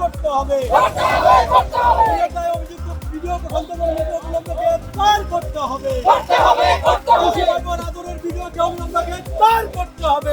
করতে হবে ভিডিও গ্রেফতার করতে হবে অভিযুক্ত ভিডিও গ্রেফতার করতে হবে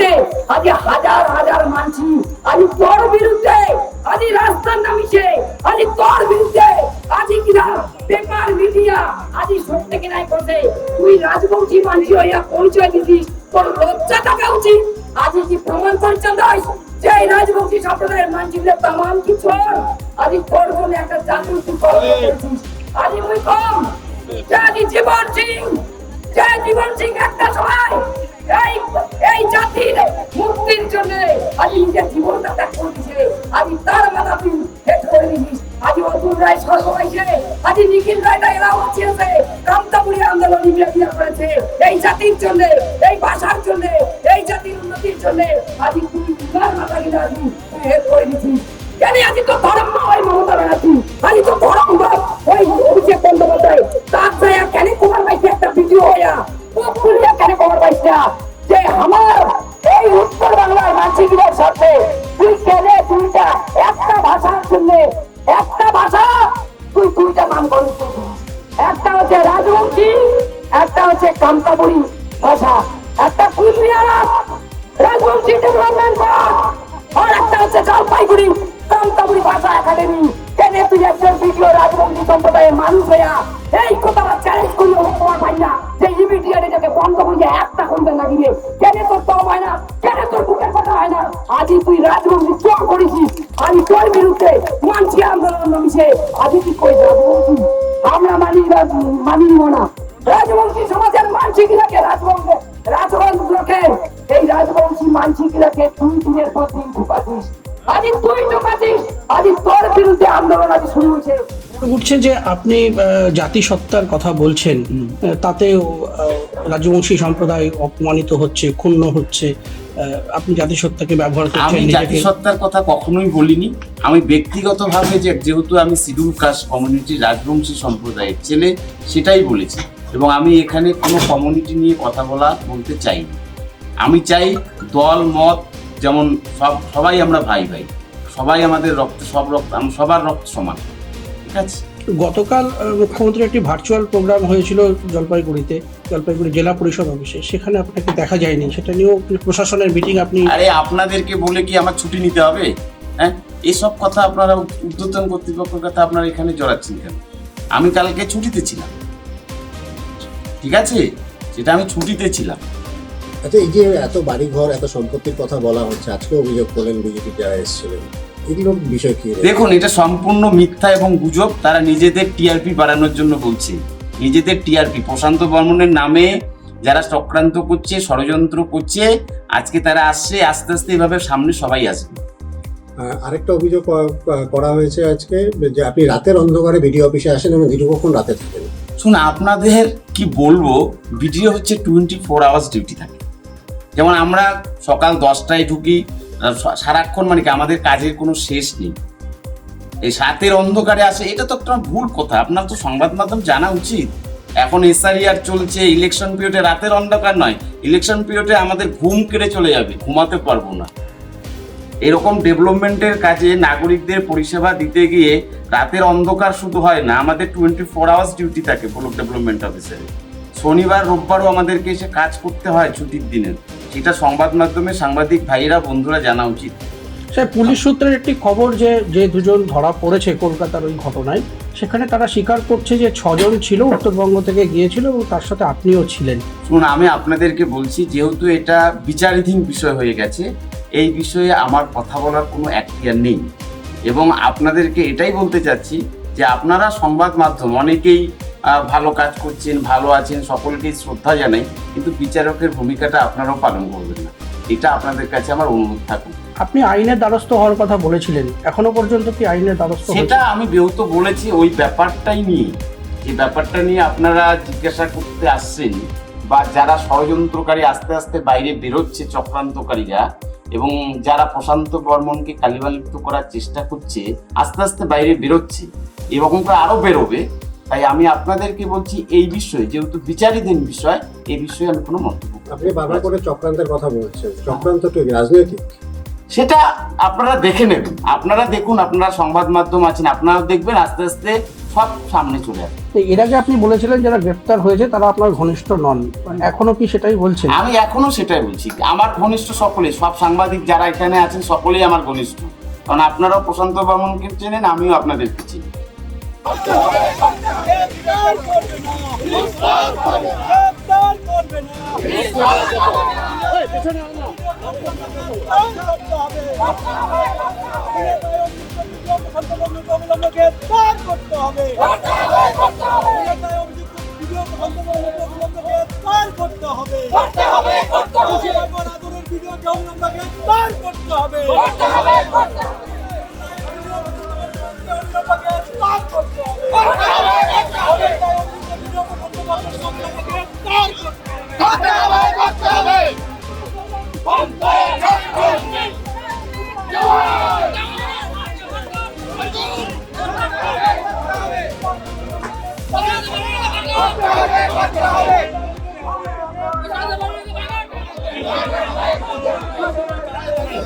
আমাদের আজ হাজার হাজার মানছি, আজ তোর বিরুদ্ধে, আজ রাস্তার নামিছে আজ তোর বিরুদ্ধে, আজ কিনা পেপার মিডিয়া, আজ সত্যি কিনাই করছে। তুই রাজবংশী মানছি হইয়া পরিচয় দিছিস তোর লজ্জা থাকা উচিত। আজ কি প্রমাণ করছেন দাস যে রাজবংশী সম্প্রদায়ের মানছিগুলো তামাম কি চোর আজ তোর বলে একটা জাতীয় আজ মুই কম জীবন সিং আজ নিজের জীবনটা ত্যাগ করে দিছে আজ তার মাথা তুই হেট করে দিছিস আজ অতুল রায় সর্বমাইছে আজ নিখিল রায়টা এরা বাঁচিয়েছে কামতাপুরি আন্দোলন বিরোধিতা করেছে। এই জাতির জন্য, এই ভাষার জন্য, এই জাতির উন্নতির জন্য আজ তুই তার মাথা আজ তুই হেট করে দিছিস কেন আজ তো ধর্ম হয় মমতা ব্যানার্জি? আজ তো ধর্ম ওই অভিষেক বন্দ্যোপাধ্যায়। তার ছায়া কেন কুমার পাইছে একটা ভিডিও হইয়া? ও খুলিয়া কেন কুমার পাইছে যে আমার এই উত্তর বাংলার মানসিকদের সাথে তুই কেন দুইটা, একটা ভাষার জন্য, একটা ভাষা, তুই দুইটা নাম করিস একটা হচ্ছে রাজবংশী, একটা হচ্ছে কামতাপুরি ভাষা, একটা কুচবিহার, রাজবংশী ডেভেলপমেন্ট আর একটা হচ্ছে জলপাইগুড়ি কামতাপুরি ভাষা একাডেমি কেন তুই একজন ভিডিও রাজবংশী সম্প্রদায়ের মানুষ হইয়া এই কথাটা চ্যালেঞ্জ করি তোমার ভাই না। যে ইমিডিয়েট এটাকে বন্ধ করিয়ে একটা করতে লাগিবে কেন তোর দম হয় না, কেন তোর বুকের কথা হয় না। আজই তুই রাজবংশী চোর করেছিস, আমি তোর বিরুদ্ধে মানছি আন্দোলন নামিছে। আজই তুই কই রাজবংশী? আমরা মানি মানিব না। রাজবংশী সমাজের মানসিকরাকে রাজবংশ, রাজবংশকে, এই রাজবংশী মানসিকরাকে তুই দিনের পর দিন ঢুকাছিস আজ তুই ঢুকাছিস আজ তোর বিরুদ্ধে আন্দোলন আজ শুরু হয়েছে। উঠছে যে আপনি জাতিসত্তার কথা বলছেন তাতে রাজবংশী সম্প্রদায় অপমানিত হচ্ছে ক্ষুণ্ণ হচ্ছে আপনি জাতিসত্তাকে ব্যবহার আমি করছেন নিজেকে? জাতিসত্তার কথা কখনোই বলিনি। আমি ব্যক্তিগতভাবে যে যেহেতু আমি শিডিউল কাস্ট কমিউনিটি রাজবংশী সম্প্রদায়ের ছেলে সেটাই বলেছি। এবং আমি এখানে কোনো কমিউনিটি নিয়ে কথা বলা বলতে চাই আমি চাই দল মত যেমন সব সবাই আমরা ভাই ভাই সবাই আমাদের রক্ত সব রক্ত আম- সবার রক্ত সমান। গতকাল মুখ্যমন্ত্রীর একটি ভার্চুয়াল প্রোগ্রাম হয়েছিল জলপাইগুড়িতে জলপাইগুড়ি জেলা পরিষদ অফিসে। সেখানে আপনাকে দেখা যায়নি। সেটা নিয়েও প্রশাসনের মিটিং আপনি আরে আপনাদেরকে বলে কি আমার ছুটি নিতে হবে? হ্যাঁ? এসব কথা আপনারা উদ্যোতন কর্তৃপক্ষের কথা আপনারা এখানে জড়াচ্ছেন কেন? আমি কালকে ছুটিতে ছিলাম। ঠিক আছে? সেটা আমি ছুটিতে ছিলাম। আচ্ছা এই যে এত বাড়ি ঘর এত সম্পত্তির কথা বলা হচ্ছে আজকে অভিযোগ করলেন বিজেপি যারা এসেছিলেন। এগুলোর বিষয় কি? দেখুন এটা সম্পূর্ণ মিথ্যা এবং গুজব। তারা নিজেদের টিআরপি বাড়ানোর জন্য বলছে। নিজেদের টিআরপি প্রশান্ত বর্মনের নামে যারা চক্রান্ত করছে ষড়যন্ত্র করছে আজকে তারা আসছে আস্তে আস্তে এভাবে সামনে সবাই আসবে। আরেকটা অভিযোগ করা হয়েছে আজকে যে আপনি রাতের অন্ধকারে ভিডিও অফিসে আসেন এবং দীর্ঘক্ষণ রাতে থাকেন। শুন আপনাদের কি বলব ভিডিও হচ্ছে টোয়েন্টি ফোর আওয়ার্স ডিউটি থাকে। যেমন আমরা সকাল দশটায় ঢুকি সারাক্ষণ মানে কি আমাদের কাজের কোনো শেষ নেই। এই সাতের অন্ধকারে আসে, এটা তো একটা ভুল কথা। আপনার তো সংবাদ মাধ্যম জানা উচিত। এখন এসআরিআর চলছে ইলেকশন পিরিয়ডে রাতের অন্ধকার নয়। ইলেকশন পিরিয়ডে আমাদের ঘুম কেড়ে চলে যাবে, ঘুমাতে পারব না। এরকম ডেভেলপমেন্টের কাজে নাগরিকদের পরিষেবা দিতে গিয়ে রাতের অন্ধকার শুধু হয় না, আমাদের টোয়েন্টি ফোর আওয়ার্স ডিউটি থাকে ব্লক ডেভেলপমেন্ট অফিসারে শনিবার, রোববারও আমাদেরকে এসে কাজ করতে হয় ছুটির দিনে। সেটা সংবাদ মাধ্যমে সাংবাদিক ভাইয়েরা বন্ধুরা জানা উচিত। স্যার পুলিশ সূত্রের একটি খবর যে যে দুজন ধরা পড়েছে কলকাতার ওই ঘটনায় সেখানে তারা স্বীকার করছে যে ছজন ছিল উত্তরবঙ্গ থেকে গিয়েছিল এবং তার সাথে আপনিও ছিলেন। শুনুন আমি আপনাদেরকে বলছি যেহেতু এটা বিচারাধীন বিষয় হয়ে গেছে এই বিষয়ে আমার কথা বলার কোনো এখতিয়ার নেই। এবং আপনাদেরকে এটাই বলতে চাচ্ছি যে আপনারা সংবাদ মাধ্যম অনেকেই ভালো কাজ করছেন ভালো আছেন সকলকেই শ্রদ্ধা জানাই কিন্তু বিচারকের ভূমিকাটা আপনারাও পালন করবেন না। এটা আপনাদের কাছে আমার অনুরোধ থাকুক। আপনি আইনের দ্বারস্থ হওয়ার কথা বলেছিলেন এখনও পর্যন্ত কি আইনের দ্বারস্থ সেটা আমি বেহত বলেছি ওই ব্যাপারটাই নিয়ে যে ব্যাপারটা নিয়ে আপনারা জিজ্ঞাসা করতে আসছেন বা যারা ষড়যন্ত্রকারী আস্তে আস্তে বাইরে বেরোচ্ছে চক্রান্তকারীরা এবং যারা প্রশান্ত বর্মনকে কালিবালিপ্ত করার চেষ্টা করছে আস্তে আস্তে বাইরে বেরোচ্ছে এরকম করে আরও বেরোবে তাই আমি আপনাদেরকে বলছি এই বিষয়ে যেহেতু বিচারাধীন বিষয় এই বিষয়ে আমি কোনো মন্তব্য আপনি বারবার করে চক্রান্তের কথা বলছেন। চক্রান্ত রাজনৈতিক? সেটা আপনারা দেখে নেবেন। আপনারা দেখুন আপনারা সংবাদ মাধ্যম আছেন আপনারা দেখবেন আস্তে আস্তে সব সামনে চলে আসবে। তো এর আগে আপনি বলেছিলেন যারা গ্রেপ্তার হয়েছে তারা আপনার ঘনিষ্ঠ নন। এখনও কি সেটাই বলছেন? আমি এখনও সেটাই বলছি। আমার ঘনিষ্ঠ সকলে সব সাংবাদিক যারা এখানে আছেন সকলেই আমার ঘনিষ্ঠ। কারণ আপনারাও প্রশান্ত বর্মনকে চেনেন আমিও আপনাদেরকে চিনি। করতে হবে। করতে হবে ভিডিও জঙ্গলকে গ্রেফতার করতে হবে